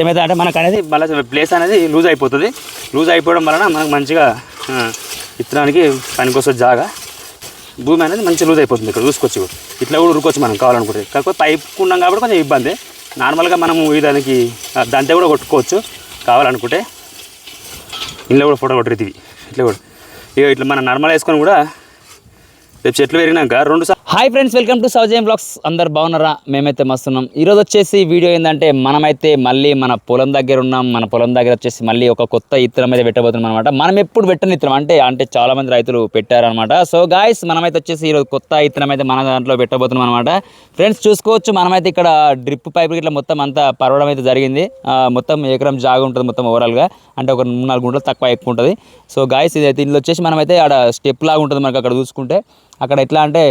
ఏమైతే అంటే మనకు అనేది మళ్ళీ ప్లేస్ అనేది లూజ్ అయిపోతుంది. లూజ్ అయిపోవడం వలన మనకు మంచిగా విత్తనానికి పనికొస్తుంది జాగా భూమి అనేది మంచిగా లూజ్ అయిపోతుంది ఇక్కడ చూసుకోవచ్చు ఇట్లా కూడా ఉరుకోవచ్చు మనం కావాలనుకుంటే. కాకపోతే పైప్ ఉన్నాం కాబట్టి కొంచెం ఇబ్బంది. నార్మల్గా మనము దానికి ఆ, కూడా కొట్టుకోవచ్చు కావాలనుకుంటే. ఇంట్లో కూడా ఫోటో కొట్టరు ఇది. ఇట్లా కూడా. ఇక ఇట్లా మనం నార్మల్ వేసుకొని కూడా రేపు చెట్లు పెరిగినాక రెండు hi friends welcome to సౌజయం blogs అందరు బాగున్నారా? మేమైతే మస్తున్నాం. ఈరోజు వచ్చేసి వీడియో ఏంటంటే మనమైతే మళ్ళీ మన పొలం దగ్గర ఉన్నాం. మన పొలం దగ్గర వచ్చేసి మళ్ళీ ఒక కొత్త ఇత్తనం అయితే పెట్టబోతున్నాం అనమాట మనం ఎప్పుడు పెట్టని ఇత్తనం అంటే అంటే చాలామంది రైతులు పెట్టారనమాట సో గాయస్ మనమైతే వచ్చేసి ఈరోజు కొత్త ఇత్తనం అయితే మన దాంట్లో పెట్టబోతున్నాం అనమాట ఫ్రెండ్స్ చూసుకోవచ్చు మనమైతే ఇక్కడ డ్రిప్ పైప్ ఇట్లా మొత్తం అంతా పరవడం అయితే జరిగింది. మొత్తం ఎకరం జాగా ఉంటుంది మొత్తం ఓవరాల్గా అంటే ఒక నాలుగు గుంటలు తక్కువ ఎక్కువ ఉంటుంది. సో గాయస్ ఇది అయితే ఇందులో వచ్చేసి మనమైతే ఆడ స్టెప్ లాగా ఉంటుంది మనకి అక్కడ చూసుకుంటే. అక్కడ ఎట్లా అంటే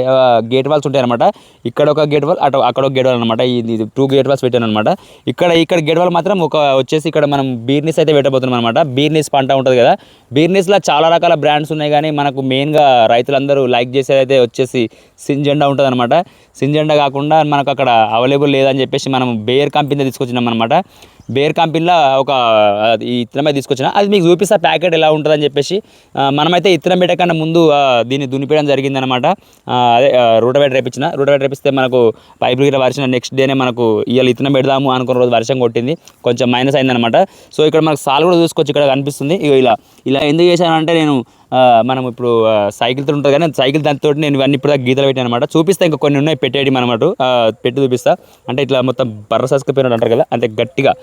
గేట్ వాల్స్ ఉంటాయి అనమాట ఇక్కడ ఒక గేట్ వాల్ అటు అక్కడ ఒక గేట్ వాల్ అనమాట ఇది టూ గేట్ వాల్స్ పెట్టాను అనమాట ఇక్కడ ఇక్కడ గేట్ వాల్ మాత్రం ఒక వచ్చేసి ఇక్కడ మనం బీర్నిస్ అయితే పెట్టబోతున్నాం అనమాట బీర్నిస్ పంట ఉంటుంది కదా. బీర్నిస్లో చాలా రకాల బ్రాండ్స్ ఉన్నాయి కానీ మనకు మెయిన్గా రైతులందరూ లైక్ చేసేదైతే వచ్చేసి సింజెండా ఉంటుంది అనమాట సింజెండా కాకుండా మనకు అక్కడ అవైలబుల్ లేదని చెప్పేసి మనం బేర్ కంపెనీ తీసుకొచ్చినాం అనమాట బేర్ కంపెనీలో ఒక అది ఇత్తనం తీసుకొచ్చిన. అది మీకు చూపిస్తా ప్యాకెట్ ఎలా ఉంటుందని చెప్పేసి. మనమైతే ఇత్తనం పెట్టకన్నా ముందు దీన్ని దున్నిపేయడం జరిగిందనమాట అదే రూటవేట్ రేపించిన రూటవేట్ రేపిస్తే మనకు పైపు గిట్ల వర్షం నెక్స్ట్ డేనే మనకు ఇవాళ ఇత్తనం పెడదాము అనుకున్న రోజు వర్షం కొట్టింది. కొంచెం మైనస్ అయిందనమాట సో ఇక్కడ మనకు సాల్ కూడా చూసుకోవచ్చు ఇక్కడ కనిపిస్తుంది. ఇక ఇలా ఇలా ఎందుకు చేశానంటే నేను మనం ఇప్పుడు సైకిల్తో ఉంటుంది కానీ సైకిల్ దానితో నేను ఇవన్నీ ఇప్పుడు గీతలు పెట్టాను అనమాట చూపిస్తా ఇంకా కొన్ని ఉన్నాయి పెట్టేయడం అనమాట పెట్టి చూపిస్తా. అంటే ఇట్లా మొత్తం బర్ర ససుకుపోయినట్టు అంటారు కదా అంతే గట్టిగా.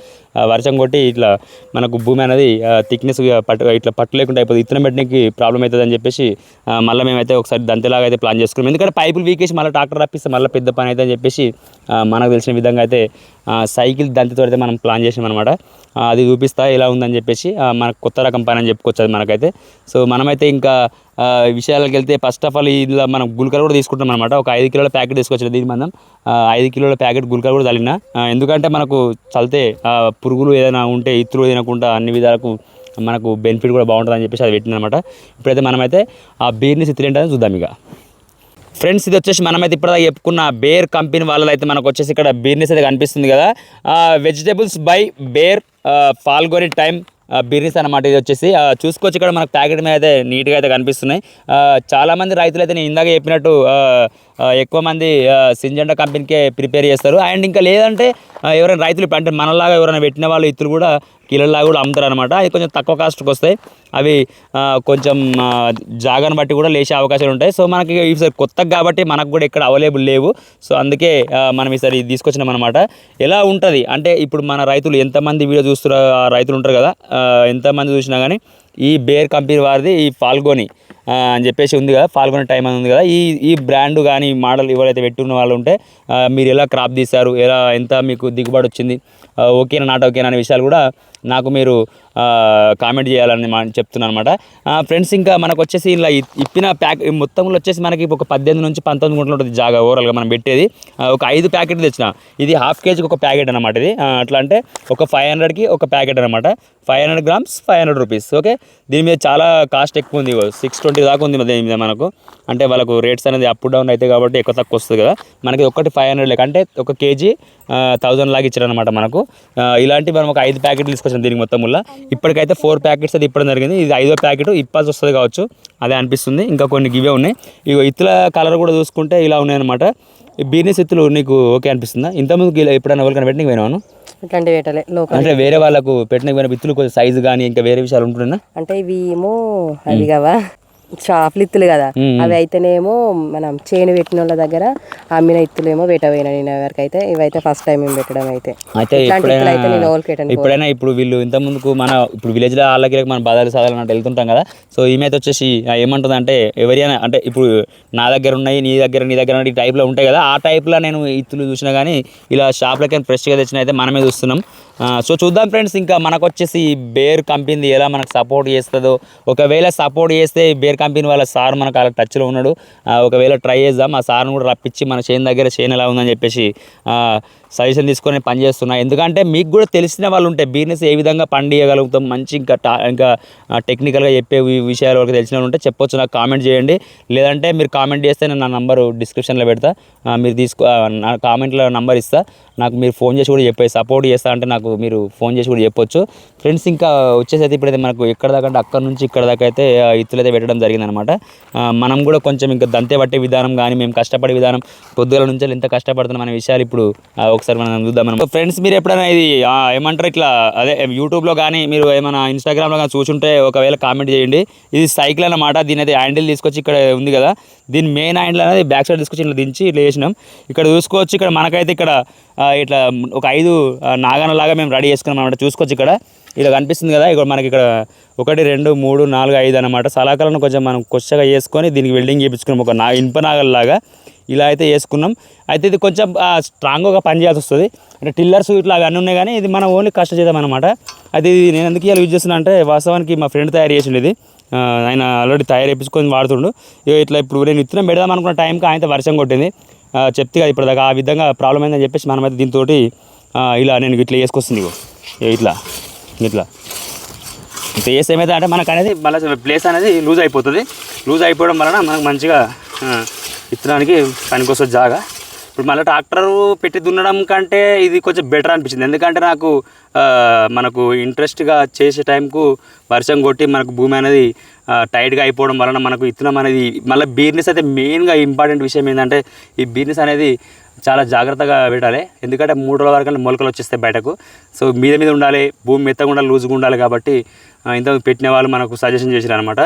వర్షం కొట్టి ఇట్లా మనకు భూమి అనేది థిక్నెస్ పట్టు ఇట్లా పట్టు లేకుండా అయిపోతుంది. ఇత్తనం పెట్టడానికి ప్రాబ్లం అవుతుంది అని చెప్పేసి మళ్ళీ మేమైతే ఒకసారి దంతలాగా అయితే ప్లాన్ చేసుకున్నాం. ఎందుకంటే పైపులు వీకేసి మళ్ళీ ట్రాక్టర్ రప్పిస్తే మళ్ళీ పెద్ద పని అయితే అని చెప్పేసి మనకు తెలిసిన విధంగా అయితే సైకిల్ దంతితో అయితే మనం ప్లాన్ చేసాం అనమాట అది చూపిస్తా ఎలా ఉందని చెప్పేసి మనకు కొత్త రకం పని అని చెప్పుకోవచ్చు అది మనకైతే. సో మనమైతే ఇంకా విషయాలకు వెళ్తే ఫస్ట్ ఆఫ్ ఆల్ ఇలా మనం గుల్కలు కూడా తీసుకుంటాం అనమాట ఒక ఐదు కిలోల ప్యాకెట్ తీసుకొచ్చిన దీని మనం ఐదు కిలోల ప్యాకెట్ గుల్కలు కూడా చల్లిన ఎందుకంటే మనకు చల్లితే ఆ, పురుగులు ఏదైనా ఉంటే ఇత్తులు తినకుండా అన్ని విధాలకు మనకు బెనిఫిట్ కూడా బాగుంటుందని చెప్పేసి అది పెట్టిన అనమాట ఇప్పుడైతే మనమైతే ఆ బీర్ని సిత్తిలేంటని చూద్దాం ఇక. ఫ్రెండ్స్ ఇది వచ్చేసి మనమైతే ఇప్పటిదాకా చెప్పుకున్న బేర్ కంపెనీ వాళ్ళైతే అయితే మనకు వచ్చేసి ఇక్కడ బిర్నీస్ అయితే కనిపిస్తుంది కదా. వెజిటేబుల్స్ బై బేర్ పాల్గొని టైం బిర్నీస్ అనమాట ఇది వచ్చేసి. చూసుకోవచ్చు ఇక్కడ మనకు ప్యాకెట్ మీద అయితే నీట్గా అయితే కనిపిస్తున్నాయి. చాలామంది రైతులు అయితే నేను ఇందాక చెప్పినట్టు ఎక్కువ మంది ఆ, సింజెండా కంపెనీకే ప్రిపేర్ చేస్తారు. అండ్ ఇంకా లేదంటే ఎవరైనా రైతులు అంటే మనలాగా ఎవరైనా పెట్టిన వాళ్ళు ఇతరులు కూడా కిలోలా కూడా అమ్ముతారు అనమాట అది కొంచెం తక్కువ కాస్ట్కి వస్తాయి. అవి కొంచెం జాగాను బట్టి కూడా లేచే అవకాశాలు ఉంటాయి. సో మనకి ఈసారి కొత్తగా కాబట్టి మనకు కూడా ఇక్కడ అవైలబుల్ లేవు. సో అందుకే మనం ఈసారి ఇది తీసుకొచ్చినాం అనమాట ఎలా ఉంటుంది? అంటే ఇప్పుడు మన రైతులు ఎంతమంది వీడియో చూస్తున్న రైతులు ఉంటారు కదా ఎంతమంది చూసినా కానీ ఈ బేర్ కంపెనీ వారిది ఈ ఫాల్గోని అని చెప్పేసి ఉంది కదా ఫాల్గొనే టైం అని ఉంది కదా ఈ ఈ బ్రాండ్ కానీ మోడల్ ఎవరైతే పెట్టున్న వాళ్ళు ఉంటే మీరు ఎలా క్రాప్ తీశారు ఎలా ఎంత మీకు దిగుబడి వచ్చింది ఓకేనా నాట్ ఓకేనా అనే విషయాలు కూడా నాకు మీరు కామెంట్ చేయాలని చెప్తున్నాను అనమాట ఫ్రెండ్స్ ఇంకా మనకు వచ్చేసి ఇలా ఇప్పిన ప్యాక్ మొత్తంలో వచ్చేసి మనకి ఒక పద్దెనిమిది నుంచి పంతొమ్మిది గుంటలు ఉంటుంది జాగా ఓవరాల్గా మనం పెట్టేది. ఒక ఐదు ప్యాకెట్లు తెచ్చిన. ఇది హాఫ్ కేజీకి ఒక ప్యాకెట్ అనమాట ఇది. అట్లా అంటే ఒక ఫైవ్ హండ్రెడ్కి ఒక ప్యాకెట్ అనమాట five hundred grams five hundred rupees. Okay? దీని మీద చాలా కాస్ట్ ఎక్కువ ఉంది సిక్స్ ట్వంటీ దాకా ఉంది దీని మీద మనకు. అంటే వాళ్ళకు రేట్స్ అనేది అప్ డౌన్ అయితే కాబట్టి ఎక్కువ తక్కువ వస్తుంది కదా. మనకి ఒకటి ఫైవ్ హండ్రెడ్ లెక్క. అంటే ఒక కేజీ థౌజండ్ లాగా ఇచ్చారనమాట మనకు. ఇలాంటి మనం ఒక ఐదు ప్యాకెట్లు తీసుకొచ్చి దీనికి మొత్తం వల్ల ఇప్పటికైతే ఫోర్ ప్యాకెట్స్ అది ఇప్పడం జరిగింది. ఇది ఐదో ప్యాకెట్ ఇప్పాల్సి వస్తుంది కావచ్చు. అదే అనిపిస్తుంది. ఇంకా కొన్ని గివే ఉన్నాయి. ఇగో ఇత్తుల కలర్ కూడా చూసుకుంటే ఇలా ఉన్నాయన్నమాట. ఈ బీర్నీస్ ఇత్తులు నీకు ఓకే అనిపిస్తుందా? ఇంతకుముందు ఇలా ఎప్పుడైనా ఎవరికైనా పెట్టినకి పోయినాను పెట్టలే. లోకల్ అంటే వేరే వాళ్ళకు పెట్టినకి పోయిన ఇత్తులు కొంచెం సైజు కానీ ఇంకా వేరే విషయాలు ఉంటున్నా అంటే ఇవి ఏమో అవి కావా? షాపులు ఇత్తులు కదా. అవి అయితేనేమో మనం చేను పెట్టిన వాళ్ళ దగ్గర అమ్మిన ఇత్తులు ఏమో పెట్టబోయినా నేను ఎవరికి అయితే ఇవైతే ఫస్ట్ టైం మేము పెట్టడం అయితే. ఎప్పుడైనా ఇప్పుడు వీళ్ళు ఇంత ముందుకు మన ఇప్పుడు విలేజ్లో వాళ్ళకి మన బదాలు సాధాలు వెళ్తుంటాం కదా. సో ఈమె అయితే వచ్చేసి ఏమంటుంది అంటే ఎవరైనా అంటే ఇప్పుడు నా దగ్గర ఉన్నాయి నీ దగ్గర నీ దగ్గర ఉన్నాయి ఈ టైప్లో ఉంటాయి కదా. ఆ టైప్లో నేను ఇత్తులు చూసినా కానీ ఇలా షాప్లకి ఫ్రెష్గా తెచ్చిన అయితే మనమే చూస్తున్నాం సో చూద్దాం ఫ్రెండ్స్ ఇంకా మనకు వచ్చేసి ఈ బేర్ కంపెనీ ఎలా మనకు సపోర్ట్ చేస్తుందో. ఒకవేళ సపోర్ట్ చేస్తే బేర్ కంపెనీ వాళ్ళ సార్ మనకు అలా టచ్లో ఉన్నాడు. ఒకవేళ ట్రై చేద్దాం. ఆ సార్ని కూడా రప్పించి మన చేను దగ్గర చేను ఎలా ఉందని చెప్పేసి సజెషన్ తీసుకొని పని చేస్తున్నా. ఎందుకంటే మీకు కూడా తెలిసిన వాళ్ళు ఉంటే బిజినెస్ ఏ విధంగా పండియగలుగుతాం మంచి ఇంకా టా ఇంకా టెక్నికల్గా చెప్పే విషయాలు వాళ్ళకి తెలిసిన వాళ్ళు ఉంటే చెప్పొచ్చు నాకు కామెంట్ చేయండి. లేదంటే మీరు కామెంట్ చేస్తే నేను నా నంబరు డిస్క్రిప్షన్లో పెడతా. మీరు తీసుకో నా కామెంట్లో నంబర్ ఇస్తా. నాకు మీరు ఫోన్ చేసి కూడా చెప్పే సపోర్ట్ చేస్తా అంటే నాకు మీరు ఫోన్ చేసి కూడా చెప్పొచ్చు. ఫ్రెండ్స్ ఇంకా వచ్చేసి అయితే ఇప్పుడైతే మనకు ఎక్కడ దాకా అంటే అక్కడ నుంచి ఇక్కడ దాకా అయితే ఇత్తులు అయితే పెట్టడం జరిగిందనమాట మనం కూడా కొంచెం ఇంకా దంతే పట్టే విధానం కానీ మేము కష్టపడే విధానం పొద్దుగల నుంచి ఎంత కష్టపడుతున్నాం అనే విషయాలు ఇప్పుడు ఒకసారి మనం చూద్దాం ఫ్రెండ్స్ మీరు ఎప్పుడైనా ఇది ఏమంటారు ఇట్లా అదే యూట్యూబ్లో కానీ మీరు ఏమైనా ఇన్స్టాగ్రామ్లో కానీ చూసుంటే ఒకవేళ కామెంట్ చేయండి. ఇది సైకిల్ అన్నమాట. దీని అయితే హ్యాండిల్ తీసుకొచ్చి ఇక్కడ ఉంది కదా. దీని మెయిన్ హ్యాండిల్ అనేది బ్యాక్ సైడ్ తీసుకొచ్చి ఇట్లా దించి ఇట్లా చేసినాం. ఇక్కడ చూసుకోవచ్చు ఇక్కడ మనకైతే ఇక్కడ ఇట్లా ఒక ఐదు నాగానలాగా మేము రెడీ చేసుకున్నాం అనమాట చూసుకోవచ్చు ఇక్కడ. ఇలా కనిపిస్తుంది కదా ఇక్కడ మనకి ఇక్కడ ఒకటి రెండు మూడు నాలుగు ఐదు అనమాట సలాకలను కొంచెం మనం కొచ్చగా వేసుకొని దీనికి వెల్డింగ్ చేయించుకున్నాం ఒక నా ఇనుప నాగల్లాగా ఇలా అయితే వేసుకున్నాం అయితే ఇది కొంచెం స్ట్రాంగ్గా పని చేయాల్సి వస్తుంది. అంటే టిల్లర్స్ ఇట్లా అవన్నీ ఉన్నాయి కానీ ఇది మనం ఓన్లీ కష్ట చేద్దాం అనమాట అయితే ఇది నేను ఎందుకు ఇలా యూజ్ చేస్తున్నా అంటే వాస్తవానికి మా ఫ్రెండ్ తయారు చేసిండు ఇది. ఆయన ఆల్రెడీ తయారు చేపించుకొని వాడుతుండు. ఇగో ఇట్లా ఇప్పుడు నేను ఇత్తనం పెడదాం అనుకున్న టైంకి ఆయన వర్షం కొట్టింది. చెప్తే కదా ఇప్పుడు దాకా ఆ విధంగా ప్రాబ్లం అయిందని చెప్పేసి మనమైతే దీంతో ఇలా నేను ఇట్లా వేసుకొస్తుంది ఇట్లా. ఇట్లా. ఇట్లా చేస్తే ఏమైతే అంటే మనకు అనేది మళ్ళీ ప్లేస్ అనేది లూజ్ అయిపోతుంది. లూజ్ అయిపోవడం వలన మనకు మంచిగా విత్తనానికి పనికొస్తుంది జాగా. ఇప్పుడు మళ్ళీ ట్రాక్టర్ పెట్టి దున్నడం కంటే ఇది కొంచెం బెటర్ అనిపించింది. ఎందుకంటే నాకు మనకు ఇంట్రెస్ట్గా చేసే టైంకు వర్షం కొట్టి మనకు భూమి అనేది టైట్గా అయిపోవడం వలన మనకు విత్తనం అనేది మళ్ళీ బీర్నెస్ అయితే మెయిన్గా ఇంపార్టెంట్ విషయం ఏంటంటే ఈ బీర్నెస్ అనేది చాలా జాగ్రత్తగా పెట్టాలి. ఎందుకంటే మూడు రోజుల వరకు మొలకలు వచ్చేస్తాయి బయటకు. సో మీద మీద ఉండాలి భూమి మెత్తగా ఉండాలి లూజ్గా ఉండాలి కాబట్టి ఇంత పెట్టిన వాళ్ళు మనకు సజెషన్ చేశారు అనమాట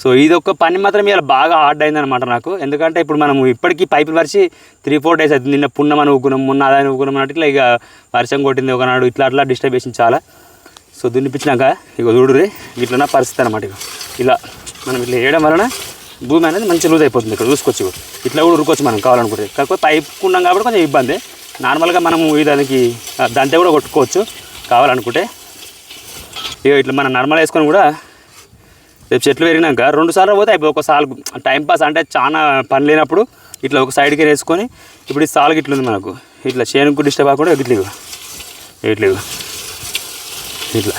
సో ఇది ఒక పని మాత్రం ఇలా బాగా హార్డ్ అయిందనమాట నాకు. ఎందుకంటే ఇప్పుడు మనం ఇప్పటికీ పైపులు పరిచి త్రీ ఫోర్ డేస్ అవుతుంది. నిన్న పున్నమని ఊకున్నాం మొన్న అదని ఊకున్నాం అన్నట్టు ఇట్లా ఇక వర్షం కొట్టింది ఒకనాడు. ఇట్లా అట్లా డిస్టర్బ్ చేసింది చాలా. సో దున్నిపించినాక ఇక చూడుర్రి ఇట్లా పరిస్థితి అనమాట ఇక ఇలా మనం ఇట్లా వేయడం వలన భూమి అనేది మంచి లూజ్ అయిపోతుంది ఇక్కడ చూసుకోవచ్చు ఇట్లా కూడా ఉరుకోవచ్చు మనం కావాలనుకుంటే. కాకపోతే పైప్ ఉన్నాం కాబట్టి కొంచెం ఇబ్బంది. నార్మల్గా మనము దానికి దాంతో కూడా కొట్టుకోవచ్చు. కావాలనుకుంటే. ఇక ఇట్లా మనం నార్మల్ వేసుకొని కూడా రేపు చెట్లు పెరిగినాక రెండు సార్లు పోతే అయిపోయి ఒక సాల్ టైం పాస్ అంటే చాలా పని లేనప్పుడు ఇట్లా ఒక సైడ్కి వేసుకొని ఇప్పుడు ఈ సాల్ ఇట్లా ఉంది మనకు. ఇట్లా చేనుకు డిస్టర్బ్ అవ్వకుండా ఇట్లా ఇగో. ఇట్లా ఇట్లా.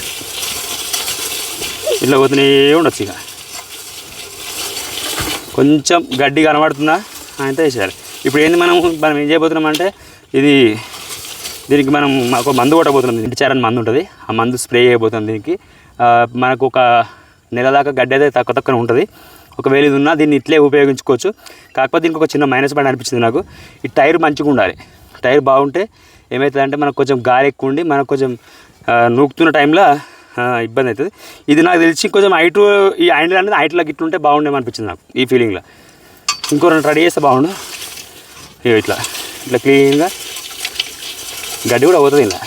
ఇట్లా ఉండొచ్చు ఇక. కొంచెం గడ్డి కనబడుతుందా? అయితే వేసేయాలి. ఇప్పుడు ఏంది మనం మనం ఏం చేయబోతున్నాం అంటే ఇది దీనికి మనం మాకు మందు కొట్టబోతున్నాం. ఇంటి చేరని మందు ఉంటుంది. ఆ మందు స్ప్రే చేయబోతున్నాం దీనికి. మనకు ఒక నెల దాకా గడ్డి అయితే తక్కువ తక్కువ ఉంటుంది. ఒకవేళ ఇది ఉన్నా దీన్ని ఇట్లే ఉపయోగించుకోవచ్చు. కాకపోతే దీనికి ఒక చిన్న మైనస్ పాయింట్ అనిపించింది నాకు. ఈ టైర్ మంచిగా ఉండాలి. టైర్ బాగుంటే ఏమవుతుందంటే మనకు కొంచెం గాలి ఎక్కువ ఉండి మనకు కొంచెం నూకుతున్న టైంలో ఇబ్బంది అవుతుంది. ఇది నాకు తెలిసి కొంచెం ఐటు ఈ హ్యాండిల్ అనేది హైట్లో ఇట్లుంటే బాగుండే అనిపించింది నాకు ఈ ఫీలింగ్లో ఇంకో రెండు రెడీ చేస్తే బాగుండు. ఇగో ఇట్లా ఇట్లా క్లీన్గా గడ్డి కూడా పోతుంది ఇలా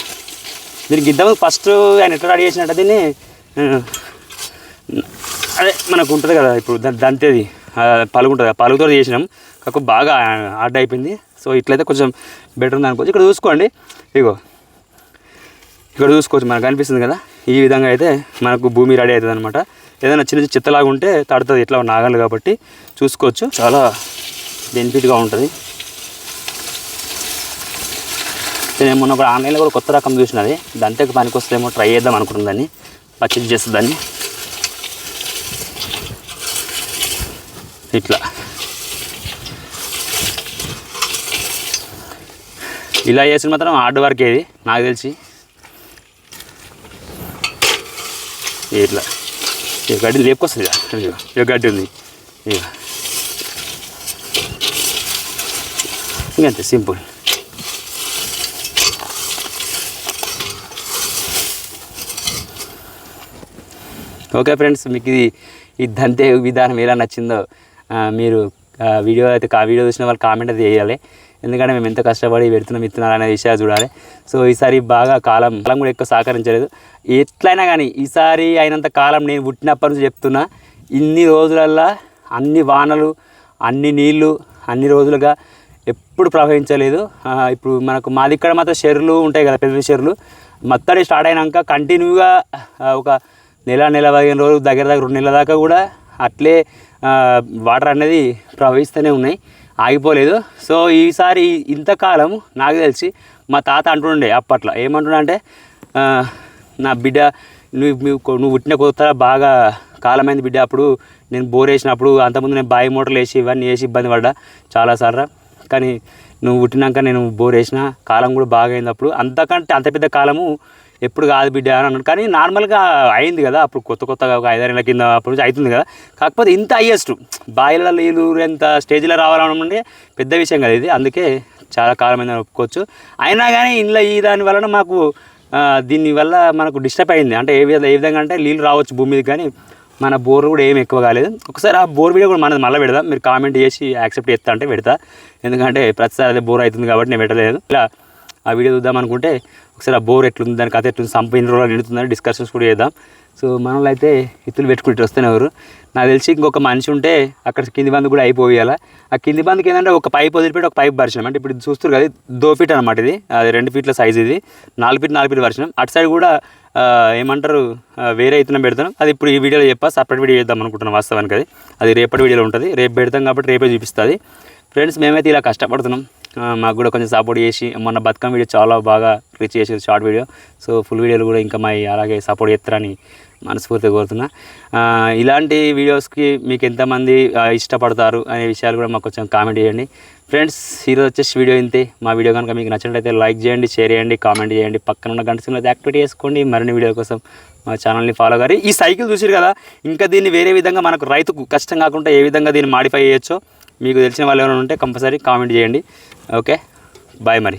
దీనికి ఇంతకుముందు ఫస్ట్ ఆయన ఎట్లా రెడీ చేసినట్టు దీన్ని అదే మనకు ఉంటుంది కదా ఇప్పుడు ద- దంతేది పలుగుంటుంది ఆ పలుగుతో చేసినాం. కాకపోతే బాగా ఆర్డర్ అయిపోయింది. సో ఇట్లయితే కొంచెం బెటర్ ఉంది అనుకోవచ్చు ఇక్కడ చూసుకోండి. ఇగో ఇక్కడ చూసుకోవచ్చు. మనకు అనిపిస్తుంది కదా. ఈ విధంగా అయితే మనకు భూమి రెడీ అవుతుంది అనమాట ఏదైనా చిన్న చిన్న చిత్తలాగా ఉంటే తడుతుంది. ఇట్లా నాగలు కాబట్టి చూసుకోవచ్చు. చాలా బెనిఫిట్గా ఉంటుంది. నేను మొన్న ఒక ఆన్లైన్లో కూడా కొత్త రకం చూసినది. దంతకు పనికి వస్తేమో ట్రై చేద్దాం అనుకుంటుందని దాన్ని. పర్చేజ్ ఇట్లా. ఇలా చేసిన మాత్రం హార్డ్ వర్క్ ఏది నాకు తెలిసి ఇట్లా. ఇక గడ్డి లేపుకొస్తుంది ఇక ఇక గడ్డి ఉంది. ఇక ఇంకంతే సింపుల్. ఓకే ఫ్రెండ్స్ మీకు ఇది ఈ దంతే విధానం ఎలా నచ్చిందో మీరు వీడియో అయితే ఆ వీడియో చూసిన వాళ్ళు కామెంట్ అయితే చేయాలి. ఎందుకంటే మేము ఎంత కష్టపడి పెడుతున్నాం ఇస్తున్నాం అనే విషయాలు చూడాలి. సో ఈసారి బాగా కాలం కాలం కూడా ఎక్కువ సహకరించలేదు. ఎట్లయినా కానీ ఈసారి అయినంత కాలం నేను పుట్టినప్పటి నుంచి చెప్తున్నా ఇన్ని రోజులల్లా అన్ని వానలు అన్ని నీళ్ళు అన్ని రోజులుగా ఎప్పుడు ప్రవహించలేదు. ఇప్పుడు మనకు మా ఇక్కడ మాత్రం షెర్లు ఉంటాయి కదా పెద్ద షెర్లు మొత్తాన్ని స్టార్ట్ అయినాక కంటిన్యూగా ఒక నెల నెల పదిహేను రోజులు దగ్గర దగ్గర రెండు నెలల దాకా కూడా అట్లే వాటర్ అనేది ప్రవహిస్తూనే ఉన్నాయి. ఆగిపోలేదు. సో ఈసారి ఇంతకాలం నాకు తెలిసి మా తాత అంటుండే అప్పట్లో ఏమంటుండే అంటే నా బిడ్డ నువ్వు నువ్వు నువ్వు పుట్టిన కొత్త బాగా కాలమైంది బిడ్డ అప్పుడు నేను బోర్ వేసినప్పుడు అంతకుముందు నేను బాయి మోటార్లు వేసి ఇవన్నీ వేసి ఇబ్బంది పడ్డా చాలాసార్లు. కానీ నువ్వు పుట్టినాక నేను బోర్ వేసిన కాలం కూడా బాగా అయింది అప్పుడు. అంతకంటే అంత పెద్ద కాలము ఎప్పుడు కాదు బిడ్డ అని అన్నాడు. కానీ నార్మల్గా అయింది కదా అప్పుడు కొత్త కొత్తగా ఒక ఐదారేళ్ళ కింద అప్పటి నుంచి అవుతుంది కదా. కాకపోతే ఇంత హయ్యెస్ట్ బాయిల నీళ్ళు ఎంత స్టేజ్లో రావాలనుకుంటే పెద్ద విషయం కదా ఇది. అందుకే చాలా కాలమైన ఒప్పుకోవచ్చు. అయినా కానీ ఇంట్లో ఈ దాని వలన మాకు దీనివల్ల దీని వల్ల మనకు డిస్టర్బ్ అయింది. అంటే ఏ విధంగా ఏ విధంగా అంటే నీళ్ళు రావచ్చు భూమి మీద కానీ మన బోర్ కూడా ఏం ఎక్కువ కాలేదు. ఒకసారి ఆ బోర్ వీడియో కూడా మనది మళ్ళీ పెడదాం. మీరు కామెంట్ చేసి యాక్సెప్ట్ చేస్తా అంటే పెడతా. ఎందుకంటే ప్రతిసారి అదే బోర్ అవుతుంది కాబట్టి నేను పెట్టలేదు. ఇలా ఆ వీడియో చూద్దాం అనుకుంటే ఒకసారి ఆ బోర్ ఎట్లుంది దాని కథ ఎట్లుంది సంప ఎన్ని రోజులు నిండుతుందని డిస్కషన్స్ కూడా చేద్దాం. సో మనలో అయితే ఇత్తులు పెట్టుకుంటూ వస్తేనే ఎవరు నాకు తెలిసి ఇంకొక మనిషి ఉంటే అక్కడ కింది బంద్ కూడా అయిపోయాల ఆ కింది బంద్కి ఏంటంటే ఒక పైప్ వదిలిపెట్టి ఒక పైప్ పరిచినాం. అంటే ఇప్పుడు ఇది చూస్తారు కదా దో ఫీట్ అనమాట ఇది. అది రెండు ఫీట్ల సైజ్ ఇది. నాలుగు ఫీట్ నాలుగు ఫీట్ పరిచినాం. అటు సైడ్ కూడా ఏమంటారు వేరే ఇతనం పెడతాం. అది ఇప్పుడు ఈ వీడియోలో చెప్పా సపరేట్ వీడియో చేద్దాం అనుకుంటున్నాను వాస్తవానికి అది. అది రేపటి వీడియోలో ఉంటుంది. రేపు పెడతాం కాబట్టి రేపే చూపిస్తుంది. ఫ్రెండ్స్ మేమైతే ఇలా కష్టపడుతున్నాం. మాకు కూడా కొంచెం సపోర్ట్ చేసి మొన్న బతుకమ్మ వీడియో చాలా బాగా రీచ్ చేసేది షార్ట్ వీడియో సో ఫుల్ వీడియోలు కూడా ఇంకా మా అలాగే సపోర్ట్ చేస్తారని మనస్ఫూర్తిగా కోరుతున్నా. ఇలాంటి వీడియోస్కి మీకు ఎంతమంది ఇష్టపడతారు అనే విషయాలు కూడా మాకు కొంచెం కామెంట్ చేయండి. ఫ్రెండ్స్ ఈరోజు వచ్చేసి వీడియో ఇంతే. మా వీడియో కనుక మీకు నచ్చినట్లయితే లైక్ చేయండి షేర్ చేయండి కామెంట్ చేయండి. పక్కన ఉన్న గంట సింబల్ యాక్టివేట్ చేసుకోండి. మరిన్ని వీడియో కోసం మా ఛానల్ని ఫాలో గారి. ఈ సైకిల్ చూసారు కదా ఇంకా దీన్ని వేరే విధంగా మనకు రైతుకు కష్టం కాకుండా ఏ విధంగా దీన్ని మాడిఫై చేయొచ్చో మీకు తెలిసిన వాళ్ళు ఎవరైనా ఉంటే కంపల్సరీ కామెంట్ చేయండి. ఓకే బాయ్ మరి